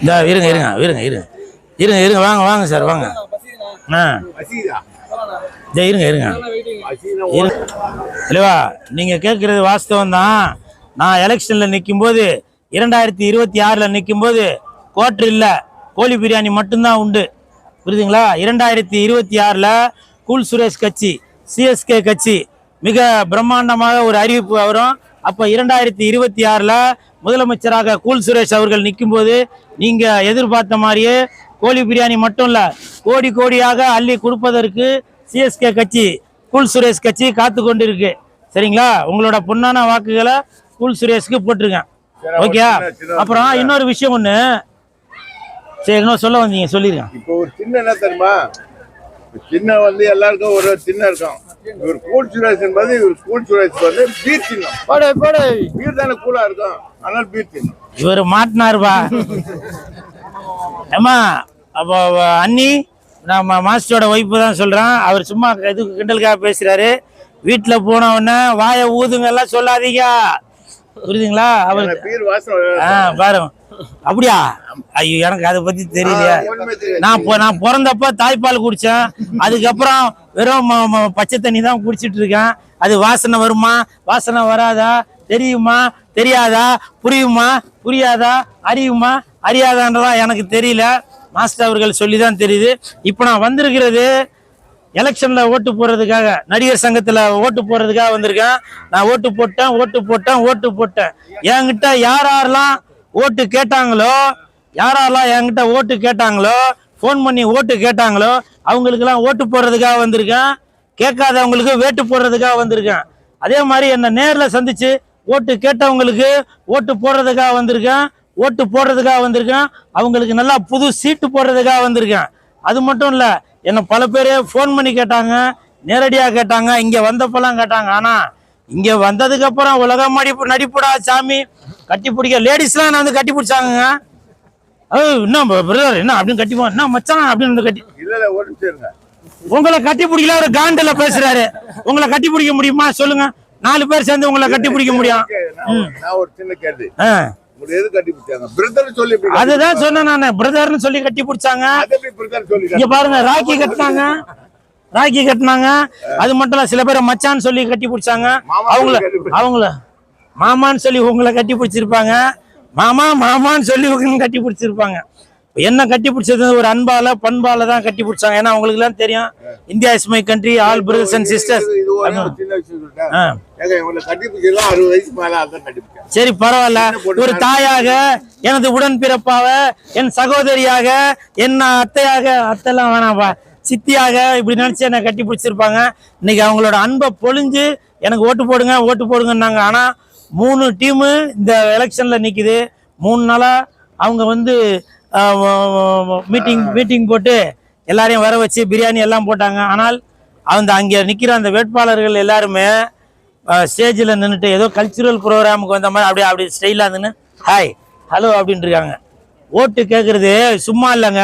இந்த இருங்க இருங்க இருங்க இருங்க. இருங்க இருங்க வாங்க வாங்க சார் வாங்க. ஆ. இருங்க இருங்க. இருங்க. இல்லைவா நீங்கள் கேட்குறது வாஸ்தவம் தான். நான் எலெக்ஷனில் நிற்கும்போது இரண்டாயிரத்தி இருபத்தி ஆறில் நிற்கும்போது கோட்ரு இல்லை கோழி பிரியாணி மட்டும்தான் உண்டு. புரியுதுங்களா? இரண்டாயிரத்தி இருபத்தி ஆறில் கூல் சுரேஷ் கட்சி சிஎஸ்கே கட்சி மிக பிரம்மாண்டமாக ஒரு அறிவிப்பு வரும். அப்போ இரண்டாயிரத்தி இருபத்தி ஆறில் முதலமைச்சராக கூல் சுரேஷ் அவர்கள் நிற்கும்போது நீங்கள் எதிர்பார்த்த மாதிரியே கோழி பிரியாணி மட்டும் இல்லை கோடி கோடியாக அள்ளி கொடுப்பதற்கு சிஎஸ்கே கட்சி கூல் சுரேஷ் கட்சி காத்து கொண்டு இருக்கு சரிங்களா? உங்களோட பொன்னான வாக்குகளை கூல் சுரேஷ்க்கு போட்டிருக்கேன். ஓகே? அப்புறம் இன்னொரு விஷயம் ஒன்று சரி என்ன சொல்ல வந்தீங்க சொல்லிருங்க. இப்போ ஒரு சின்ன என்ன தெரியுமா? சின்ன வந்து எல்லாருக்கும் ஒரு சின்ன இருக்கும். இவர் கூல் சுரேஷ் என்பது இவர் கூல் சுரேஷ் வந்து பீர் சின்னம். போடு போடு. பீர் தானே கூலா இருக்கும். ஆனால் பீர் சின்னம். இவர் மாட்டினாருப்பா ஏமா அப்போ அண்ணி நான் மா- மாஸ்டரோட ஒய்ஃபு தான் சொல்கிறேன் அவர் சும்மா இது கிண்டலுக்காக பேசுகிறாரு வீட்டில் போன உடனே வாயை ஊதுங்க எல்லாம் சொல்லாதீங்க. புரியுதுங்களா? அவர் ஆ பாருங்க. அப்படியா? ஐயோ எனக்கு அதை பற்றி தெரியலையா. நான் நான் பிறந்தப்ப தாய்ப்பால் குடித்தேன் அதுக்கப்புறம் வெறும் பச்சை தண்ணி தான் குடிச்சிட்டு இருக்கேன். அது வாசனை வருமா? வாசனை வராதா? தெரியுமா? தெரியாதா? புரியுமா? புரியாதா? அறியுமா? அறியாதான்றதா எனக்கு தெரியல. மாஸ்டர் அவர்கள் சொல்லி தான் தெரியுது. இப்போ நான் வந்திருக்கிறது எலெக்ஷன்ல ஓட்டு போடுறதுக்காக நடிகர் சங்கத்துல ஓட்டு போடுறதுக்காக வந்திருக்கேன். நான் ஓட்டு போட்டேன் ஓட்டு போட்டேன் ஓட்டு போட்டேன். என்கிட்ட யார் யாரெல்லாம் ஓட்டு கேட்டாங்களோ யாரெல்லாம் என்கிட்ட ஓட்டு கேட்டாங்களோ ஃபோன் பண்ணி ஓட்டு கேட்டாங்களோ அவங்களுக்கெல்லாம் ஓட்டு போடுறதுக்காக வந்திருக்கேன். கேட்காதவங்களுக்கு வேட்டு போடுறதுக்காக வந்திருக்கேன். அதே மாதிரி என்னை நேரில் சந்தித்து ஓட்டு கேட்டவங்களுக்கு ஓட்டு போடுறதுக்காக வந்திருக்கேன். ஓட்டு போடுறதுக்காக வந்திருக்கேன். அவங்களுக்கு நல்லா புது சீட்டு போடுறதுக்காக வந்திருக்கேன். அது மட்டும் இல்லை என்னை பல பேர் ஃபோன் பண்ணி கேட்டாங்க நேரடியாக கேட்டாங்க இங்கே வந்தப்பெல்லாம் கேட்டாங்க. ஆனால் இங்கே வந்ததுக்கப்புறம் உலகம் மடிப்பு நடிப்புடா சாமி. கட்டி பிடிக்க லேடிஸ்லாம் நான் வந்து கட்டி பிடிச்சாங்கங்க? ஏய், என்ன பிரதர் என்ன அப்படின்னு கட்டி போ- என்ன மச்சான் அப்படின்னு வந்து கட்டி உங்களை கட்டி பிடிக்கல ஒரு காண்டில பேசுறாரு. உங்களை கட்டி பிடிக்க முடியுமா? சொல்லுங்க. நாலு பேர் சேர்ந்து உங்களை கட்டி பிடிக்க முடியும். ஒரு- சின்ன கேள்வி. பிடிச்சாங்க? அதுதான் சொன்னேன் நான். பிரதர்னு சொல்லி கட்டி பிடிச்சாங்க. இங்க பாருங்க ராக்கி கட்டினாங்க. ராக்கி கட்டினாங்க. அது மட்டும் இல்ல சில பேர் மச்சான்னு சொல்லி கட்டி பிடிச்சாங்க. அவங்கள பிடிச்சாங்க. அவங்கள மாமான்னு சொல்லி உங்களை கட்டி பிடிச்சிருப்பாங்க. மாமா மாமான்னு சொல்லி உங்களை கட்டி பிடிச்சிருப்பாங்க. என்ன கட்டி பிடிச்சது? ஒரு அன்பால பண்பால தான் கட்டி பிடிச்சாங்க. ஏன்னா அவங்களுக்கு எல்லாம் தெரியும் India is my country all brothers and sisters சரி பரவாயில்ல. ஒரு தாயாக எனது உடன்பிறப்பாக என் சகோதரியாக என் அத்தையாக அத்தைலாம் வேணாம்ப்பா சித்தியாக இப்படி நினைச்சு என்னை கட்டி பிடிச்சிருப்பாங்க. இன்னைக்கு அவங்களோட அன்பை பொழிஞ்சு எனக்கு ஓட்டு போடுங்க ஓட்டு போடுங்கன்னாங்க. ஆனா மூணு டீமு இந்த எலெக்ஷனில் நிற்கிது மூணு நாளாக அவங்க வந்து மீட்டிங் மீட்டிங் போட்டு எல்லாரையும் வர வச்சு பிரியாணி எல்லாம் போட்டாங்க. ஆனால் அந்த அங்கே நிற்கிற அந்த வேட்பாளர்கள் எல்லாருமே ஸ்டேஜில் நின்றுட்டு ஏதோ கல்ச்சுரல் ப்ரோக்ராமுக்கு வந்த மாதிரி அப்படியே அப்படி ஸ்டைலாக இருந்துன்னு ஹாய் ஹலோ அப்படின்ட்டு இருக்காங்க. ஓட்டு கேட்குறது சும்மா இல்லைங்க.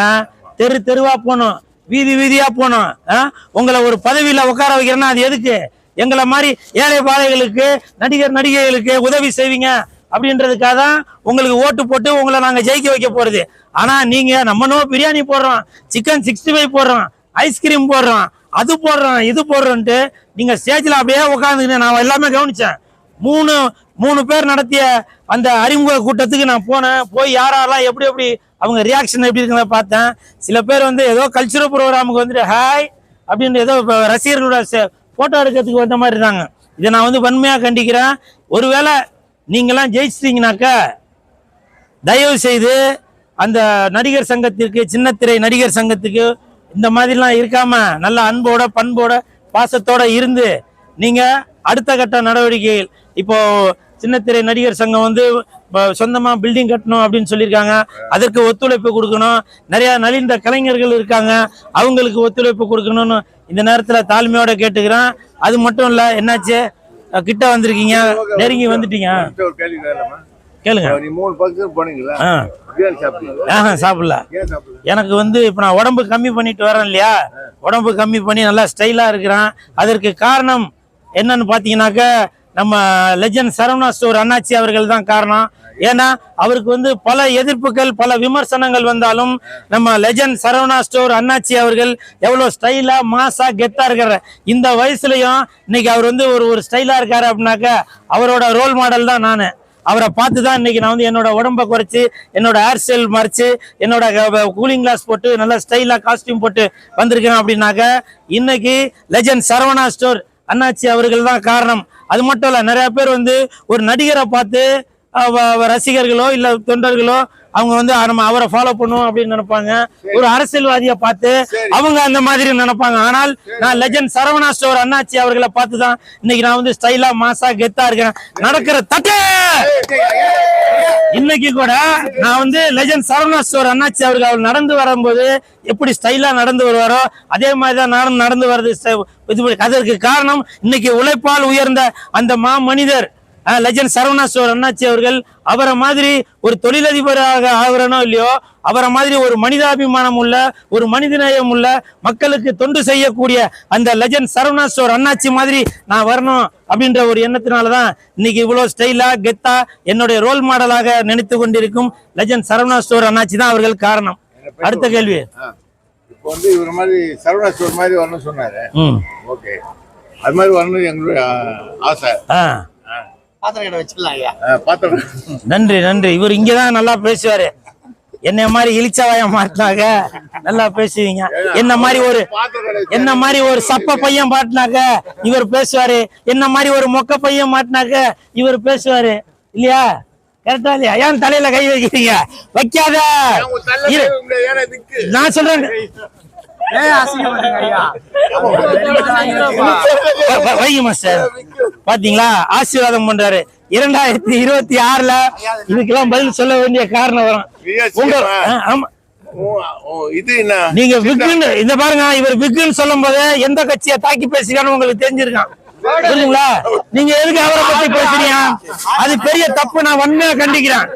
தெரு தெருவாக போகணும். வீதி வீதியாக போகணும். ஆ? உங்களை ஒரு பதவியில் உட்கார வைக்கிறேன்னா அது எதுக்கு? எங்களை மாதிரி ஏழை பாதைகளுக்கு நடிகர் நடிகைகளுக்கு உதவி செய்வீங்க அப்படின்றதுக்காக தான் உங்களுக்கு ஓட்டு போட்டு உங்களை நாங்கள் ஜெயிக்க வைக்க போகிறது ஆனால் நீங்கள் நம்ம நோ பிரியாணி போடுறோம் சிக்கன் சிக்ஸ்டி ஃபைவ் போடுறோம் ஐஸ்கிரீம் போடுறோம் அது போடுறோம் இது போடுறோன்ட்டு நீங்கள் ஸ்டேஜில் அப்படியே உட்காந்துக்கிட்டு நான் எல்லாமே கவனித்தேன் மூணு மூணு பேர் நடத்திய அந்த அறிமுக கூட்டத்துக்கு நான் போனேன். போய் யாரெல்லாம் எப்படி எப்படி அவங்க ரியாக்ஷன் எப்படி இருக்குங்க பார்த்தேன். சில பேர் வந்து ஏதோ கல்ச்சுரல் ப்ரோக்ராமுக்கு வந்துட்டு ஹாய் அப்படின்னு ஏதோ ரசிகர்களோட ஃபோட்டோ எடுக்கிறதுக்கு வந்த மாதிரி இருந்தாங்க இதை நான் வந்து வன்மையாக கண்டிக்கிறேன். ஒருவேளை நீங்களாம் ஜெயிச்சிட்டிங்கனாக்கா தயவு செய்து அந்த நடிகர் சங்கத்திற்கு சின்னத்திரை நடிகர் சங்கத்துக்கு இந்த மாதிரிலாம் இருக்காம நல்ல அன்போட பண்போட பாசத்தோட இருந்து நீங்கள் அடுத்த கட்ட நடவடிக்கைகள் இப்போ சின்னத்திரை நடிகர் சங்கம் வந்து ப- சொந்தமா பில்டிங் கட்டணும் அப்படின்னு சொல்லியிருக்காங்க. அதற்கு ஒத்துழைப்பு கொடுக்கணும். நிறைய நலிந்த கலைஞர்கள் இருக்காங்க. அவங்களுக்கு ஒத்துழைப்பு கொடுக்கணும்னு இந்த நேரத்துல தாழ்மையோட கேட்டுக்கிறேன். அது மட்டும் இல்ல என்னாச்சு? கிட்ட வந்திருக்கீங்க. நெருங்கி வந்துட்டீங்க. கேளுங்க. மூணு பக்கத்துக்கு போனீங்களா? சாப்பிடல? எனக்கு வந்து இப்போ நான் உடம்பு கம்மி பண்ணிட்டு வரேன் இல்லையா? உடம்பு கம்மி பண்ணி நல்லா ஸ்டைலாக இருக்கிறேன். அதற்கு காரணம் என்னன்னு பார்த்தீங்கன்னாக்க நம்ம லெஜண்ட் சரவணா ஸ்டோர் அண்ணாச்சி அவர்கள் தான் காரணம். ஏன்னா அவருக்கு வந்து பல எதிர்ப்புகள் பல விமர்சனங்கள் வந்தாலும் நம்ம லெஜண்ட் சரவணா ஸ்டோர் அண்ணாச்சி அவர்கள் எவ்வளோ ஸ்டைலாக மாசாக கெத்தாக இருக்கிற இந்த வயசுலையும் இன்னைக்கு அவர் வந்து ஒரு ஒரு ஸ்டைலாக இருக்காரு அப்படின்னாக்க அவரோட ரோல் மாடல் தான் நான். அவரை பார்த்து தான் இன்னைக்கு நான் வந்து என்னோட உடம்ப குறைச்சி என்னோட ஹேர் ஸ்டைல் மறைச்சு என்னோட கூலிங் கிளாஸ் போட்டு நல்லா ஸ்டைலாக காஸ்டியூம் போட்டு வந்திருக்கேன் அப்படின்னாக்க இன்னைக்கு லெஜண்ட் சரவணா ஸ்டோர் அண்ணாச்சி அவர்கள் தான் காரணம். அது மட்டும் இல்ல நிறைய பேர் வந்து ஒரு நடிகரை பார்த்து ரசிகர்களோ இல்ல தொண்டர்களோ அவங்க வந்து நம்ம அவரை ஃபாலோ பண்ணுவோம் அப்படின்னு நினைப்பாங்க. ஒரு அரசியல்வாதியை பார்த்து அவங்க அந்த மாதிரி நினைப்பாங்க. ஆனால் நான் லெஜண்ட் சரவணா ஸ்டோர் அண்ணாச்சி அவர்களை பார்த்து தான் இன்னைக்கு நான் வந்து ஸ்டைலா மாசா கெத்தா இருக்கேன். நடக்கிற தட்டு! இன்னைக்கு கூட நான் வந்து லெஜண்ட் சரவணா ஸ்டோர் அண்ணாச்சி அவர்கள் அவர் நடந்து வரும்போது எப்படி ஸ்டைலா நடந்து வருவாரோ அதே மாதிரி தான் நானும் நடந்து வர்றது இது அதற்கு காரணம் இன்னைக்கு உழைப்பால் உயர்ந்த அந்த மா மனிதர் லெஜண்ட் சரவணா ஸ்டோர் அண்ணாச்சி அவர்கள் அவரை மாதிரி ஒரு தொழிலதிபராக ஆகிறனோ இல்லையோ அவரை மாதிரி ஒரு மனிதாபிமானம் உள்ள ஒரு மனிதநேயம் உள்ள மக்களுக்கு தொண்டு செய்யக்கூடிய அந்த லெஜண்ட் சரவணா ஸ்டோர் அண்ணாச்சி மாதிரி நான் வரணும் அப்படின்ற ஒரு எண்ணத்தினால தான் இன்னைக்கு இவ்வளவு ஸ்டைலா கெத்தா என்னுடைய ரோல் மாடலாக நினைத்து கொண்டிருக்கும் லெஜண்ட் சரவணா ஸ்டோர் அண்ணாச்சி தான் அவர்கள் காரணம். அடுத்த கேள்வி. இப்போ வந்து இவர் மாதிரி சரவணா ஸ்டோர் மாதிரி வரணும்னு சொன்னாரு. ஓகே. அது மாதிரி வரணும் எங்களுடைய ஆசை. பாத்திரம் கடை ஐயா நன்றி நன்றி. இவர் இங்கதான் நல்லா பேசுவாரு. என்னை மாதிரி இழிச்சவாய மாட்டினாக்க நல்லா பேசுவீங்க. என்ன மாதிரி ஒரு என்ன மாதிரி ஒரு சப்ப பையன் மாட்டினாக்க இவர் பேசுவாரு. என்ன மாதிரி ஒரு மொக்க பையன் மாட்டினாக்க இவர் பேசுவாரு. இல்லையா? கரெக்டா இல்லையா? ஏன் தலையில கை வைக்கிறீங்க? வைக்காத. நான் சொல்றேன். வைங்க மாஸ்டர் பாத்தீங்களா? ஆசீர்வாதம் பண்றாரு. இரண்டாயிரத்தி இருபத்தி ஆறுல இதுக்கெல்லாம் பதில் சொல்ல வேண்டிய காரணம் வரும். உங்க ஆமா. இது என்ன? நீங்க விக்குன்னு இந்த பாருங்க இவர் விக்குன்னு சொல்லும் போது எந்த கட்சியை தாக்கி பேசுறான்னு உங்களுக்கு தெரிஞ்சிருக்கான் புரியுதுங்களா? நீங்க எதுக்கு அவரை பத்தி பேசுறீங்க? அது பெரிய தப்பு நான் வன்மையா கண்டிக்கிறேன்.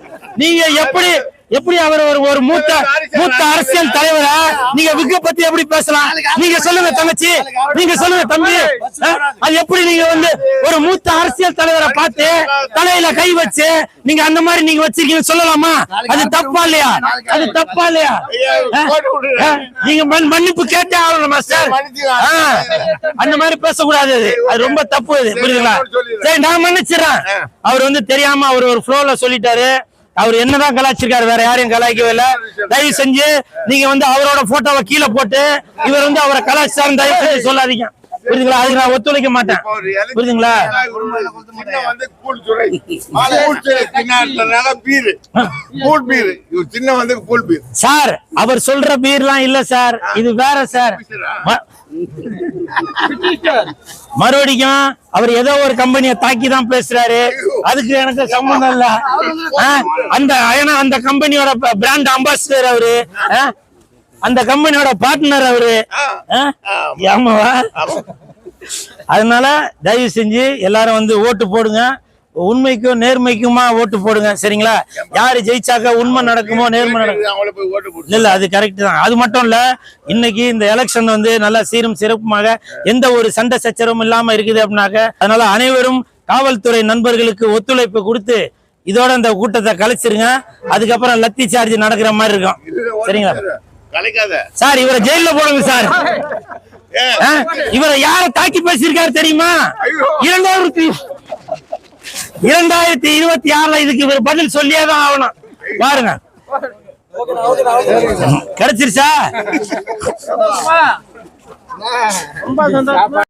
நீங்க எப்படி எப்படி அவர் ஒரு ஒரு மூத்த மூத்த அரசியல் தலைவரா? நீங்க விக்க பத்தி எப்படி பேசலாம்? நீங்க சொல்லுங்க தங்கச்சி. நீங்க சொல்லுங்க தம்பி. அது எப்படி நீங்க வந்து ஒரு மூத்த அரசியல் தலைவரை பார்த்து தலையில கை வச்சு நீங்க அந்த மாதிரி நீங்க வச்சிருக்கீங்க சொல்லலாமா? அது தப்பா இல்லையா? அது தப்பா இல்லையா? நீங்க மன்- மன்னிப்பு கேட்டே ஆகணும் மாஸ்டர் அந்த மாதிரி பேசக்கூடாது அது. ரொம்ப தப்பு அது புரியுதுங்களா? சரி நான் மன்னிச்சிடறேன். அவர் வந்து தெரியாம அவர் ஒரு ஃப்ளோல சொல்லிட்டாரு. அவர் என்னதான் கலாய்ச்சிருக்காரு வேற யாரையும் கலாய்க்கவே இல்ல. தயவு செஞ்சு நீங்க வந்து அவரோட போட்டோவை கீழே போட்டு இவர் வந்து அவரை கலாய்ச்சாருன்னு தயவு செஞ்சு சொல்லாதீங்க. புரியுதுங்களா? அதுக்கு நான் ஒத்துழைக்க மாட்டேன். புரியுதுங்களா? சுரை. அவர் சொல்ற பீர்லாம் இல்ல சார். இது வேற சார். மறுபடியும் அவர் ஏதோ ஒரு கம்பெனியை தாக்கி தான் பேசுறாரு அதுக்கு எனக்கு சம்பந்தம் இல்ல? அந்த அந்த கம்பெனியோட பிராண்ட் அம்பாசிடர் அவரு? அந்த கம்பெனியோட பார்ட்னர் அவரு? ஆமாவா அதனால தயவு செஞ்சு எல்லாரும் வந்து ஓட்டு போடுங்க. உண்மைக்கும் நேர்மைக்குமா ஓட்டு போடுங்க. சரிங்களா? யாரு ஜெயிச்சாக்க உண்மை நடக்குமோ நேர்மை நடக்கும்? இல்ல அது கரெக்ட் தான். அது மட்டும் இல்ல இன்னைக்கு இந்த எலெக்ஷன் வந்து நல்லா சீரும் சிறப்புமாக எந்த ஒரு சண்டை சச்சரவும் இல்லாம இருக்குது அப்படின்னாக்க அதனால அனைவரும் காவல்துறை நண்பர்களுக்கு ஒத்துழைப்பு கொடுத்து இதோட இந்த கூட்டத்தை கலைச்சிருங்க. அதுக்கப்புறம் லத்தி சார்ஜ் நடக்கிற மாதிரி இருக்கும். சரிங்களா. கலைக்காத. சார் இவரை ஜெயில போடுங்க சார்? இவரை யார தாக்கி பேசியிருக்காரு தெரியுமா. இரண்டாயிரத்தி இரண்டாயிரத்தி இருபத்தி ஆறுல இதுக்கு இவர் பதில் சொல்லியே தான் ஆகணும். பாருங்க. கிடைச்சிருச்சா?